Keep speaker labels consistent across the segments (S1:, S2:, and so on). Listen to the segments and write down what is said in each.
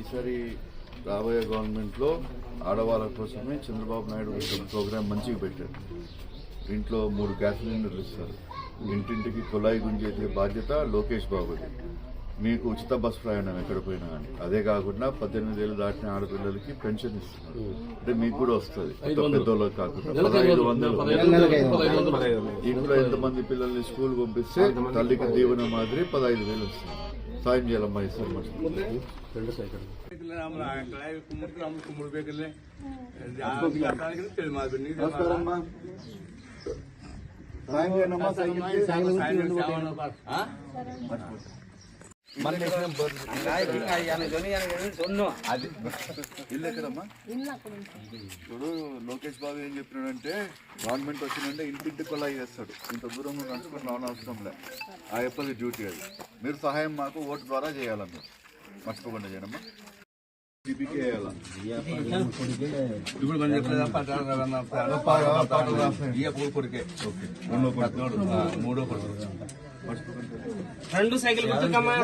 S1: ఈసారి రాబోయే గవర్నమెంట్లో ఆడవాళ్ళ కోసమే చంద్రబాబు నాయుడు ఒక ప్రోగ్రామ్ మంచిగా పెట్టారు. ఇంట్లో మూడు గ్యాస్ సిలిండర్లు ఇస్తారు. ఇంటింటికి కుళాయి గుంజేసే బాధ్యత లోకేష్ బాబుది. మీకు ఉచిత బస్ ప్రయాణం ఎక్కడ పోయినా కానీ అదే కాకుండా పద్దెనిమిది ఏళ్ళు దాటిన ఆడపిల్లలకి పెన్షన్ ఇస్తున్నారు. అంటే మీకు కూడా వస్తుంది. పెద్దోళ్ళకి కాకుండా. పదహైదు వందలు. ఇంట్లో ఎంతమంది పిల్లల్ని స్కూల్ పంపిస్తే తల్లికి దీవెన మాదిరి పదహైదు వేలు వస్తుంది. సాయం చేయాలమ్మా మర్చిపోతుంది ఇప్పుడు లోకేష్ బాబు ఏం చెప్పినాడంటే గవర్నమెంట్ వచ్చిందంటే ఇంటింటి కొలా చేస్తాడు ఇంత దూరం నడుచుకుని రావడం అవసరం లే ఆ ఎప్పటి డ్యూటీ అది మీరు సహాయం మాకు ఓటు ద్వారా చేయాలి మీరు మర్చిపోకుండా చేయడమ్మా
S2: ఇప్పుడు మనం చెప్పలేదు కొడుకే మూడో కొడుకు
S3: రెండు సైకిల్ గుర్తుకమ్మా.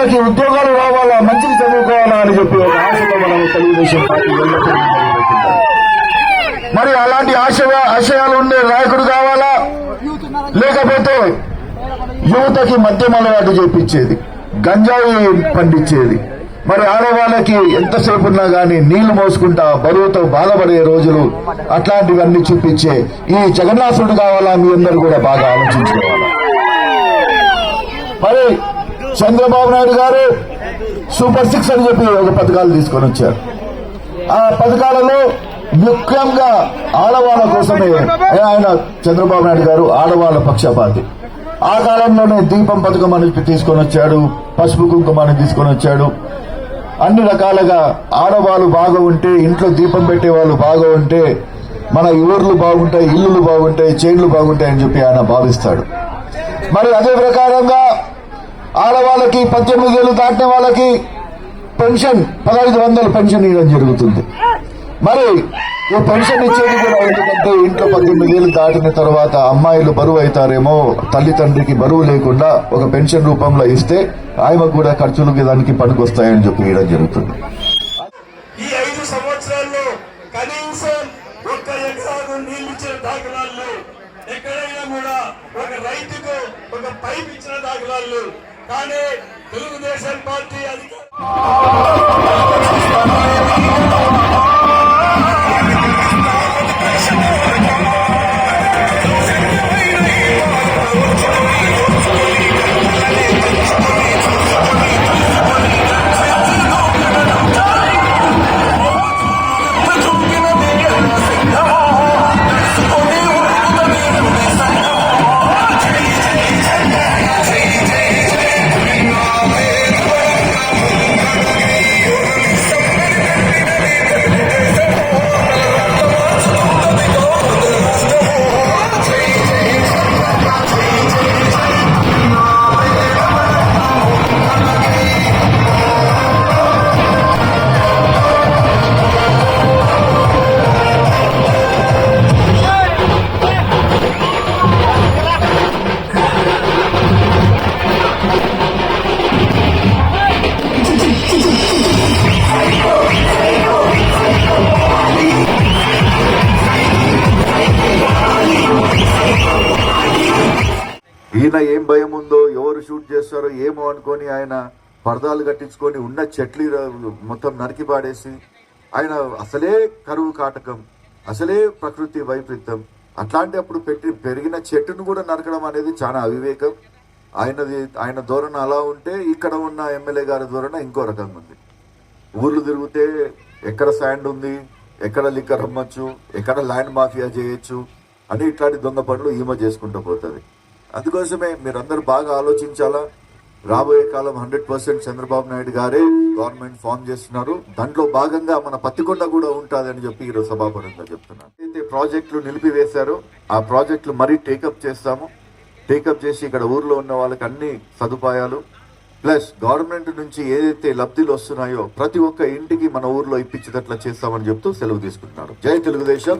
S4: యువతకి ఉద్యోగాలు రావాలా మంచిది చదువుకోవాలా అని చెప్పి ఒక ఆశతో మనం తెలుగుదేశం పార్టీ మరి అలాంటి ఆశ ఆశయాలు ఉండే నాయకుడు కావాలా? లేకపోతే యువతకి మద్యం అలవాటు చేపించేది గంజాయి పండించేది. మరి ఆడవాళ్ళకి ఎంతసేపు ఉన్నా గానీ నీళ్ళు మోసుకుంటా బరువుతో బాధపడే రోజులు అట్లాంటివన్నీ చూపించే ఈ జగన్నాథుడు కావాలా మీ అందరూ కూడా బాగా ఆలోచించుకోవాలా. మరి చంద్రబాబు నాయుడు గారు సూపర్ సిక్స్ అని చెప్పి ఒక పథకాలు తీసుకొని వచ్చారు. ఆ పథకాలలో ముఖ్యంగా ఆడవాళ్ళ కోసమే ఆయన చంద్రబాబు నాయుడు గారు ఆడవాళ్ళ పక్షపాతి. ఆ కాలంలోనే దీపం పథకం అని తీసుకొని వచ్చాడు పసుపు కుంకుమ అని తీసుకొని వచ్చాడు. అన్ని రకాలుగా ఆడవాళ్ళు బాగా ఉంటే ఇంట్లో దీపం పెట్టే వాళ్ళు బాగా ఉంటే మన ఊర్లు బాగుంటాయి ఇల్లులు బాగుంటాయి చేన్లు బాగుంటాయి అని చెప్పి ఆయన భావిస్తాడు. మరి అదే ప్రకారంగా ఆడవాళ్ళకి పద్దెనిమిది ఏళ్ళు దాటిన వాళ్ళకి పెన్షన్ పదహైదు వందలు పెన్షన్ ఇవ్వడం జరుగుతుంది. మరి ఈ పెన్షన్ ఇచ్చేది కూడా ఎందుకంటే ఇంట్లో పద్దెనిమిది ఏళ్ళు దాటిన తర్వాత అమ్మాయిలు బరువు అవుతారేమో తల్లిదండ్రికి బరువు లేకుండా ఒక పెన్షన్ రూపంలో ఇస్తే ఆయన కూడా ఖర్చులు దానికి పనికొస్తాయని చెప్పి ఇవ్వడం జరుగుతుంది.
S5: ఈ ఐదు సంవత్సరాల్లో కనీసం ఒక్క ఎకరాకు ఇచ్చిన దాఖలాలు ఎక్కడైనా కూడా ఒక రైతుకు ఒక పైప్ ఇచ్చిన దాఖలాలు కానీ తెలుగుదేశం పార్టీ అధికార ఈయన
S4: ఏం భయం ఉందో ఎవరు షూట్ చేస్తారో ఏమో అనుకొని ఆయన పరదాలు కట్టించుకొని ఉన్న చెట్లు మొత్తం నరికి పాడేసి ఆయన అసలే కరువు కాటకం అసలే ప్రకృతి వైపరీత్యం. అట్లాంటి అప్పుడు పెట్టి పెరిగిన చెట్టును కూడా నరకడం అనేది చాలా అవివేకం. ఆయనది ఆయన ధోరణ అలా ఉంటే ఇక్కడ ఉన్న ఎమ్మెల్యే గారి ధోరణ ఇంకో రకంగా ఉంది. ఊర్లు తిరిగితే ఎక్కడ శాండ్ ఉంది ఎక్కడ లిక్కర్ అమ్మచ్చు ఎక్కడ ల్యాండ్ మాఫియా చేయొచ్చు అని ఇట్లాంటి దొంగ పనులు ఈమె చేసుకుంటూ పోతుంది. అందుకోసమే మీరందరూ బాగా ఆలోచించాలా? రాబోయే కాలం హండ్రెడ్ పర్సెంట్ చంద్రబాబు నాయుడు గారే గవర్నమెంట్ ఫామ్ చేస్తున్నారు. దాంట్లో భాగంగా మన పత్తికొండ కూడా ఉంటుందని చెప్పి ఈరోజు సభాపరంగా చెప్తున్నాను అయితే ప్రాజెక్టులు నిలిపివేశారో ఆ ప్రాజెక్టులు మరీ టేకప్ చేస్తాము. టేకప్ చేసి ఇక్కడ ఊర్లో ఉన్న వాళ్ళకి అన్ని సదుపాయాలు. ప్లస్ గవర్నమెంట్ నుంచి ఏదైతే లబ్ధిలు వస్తున్నాయో ప్రతి ఒక్క ఇంటికి మన ఊర్లో ఇప్పించేటట్లా చేస్తామని చెప్తూ సెలవు తీసుకుంటున్నారు. జై తెలుగుదేశం.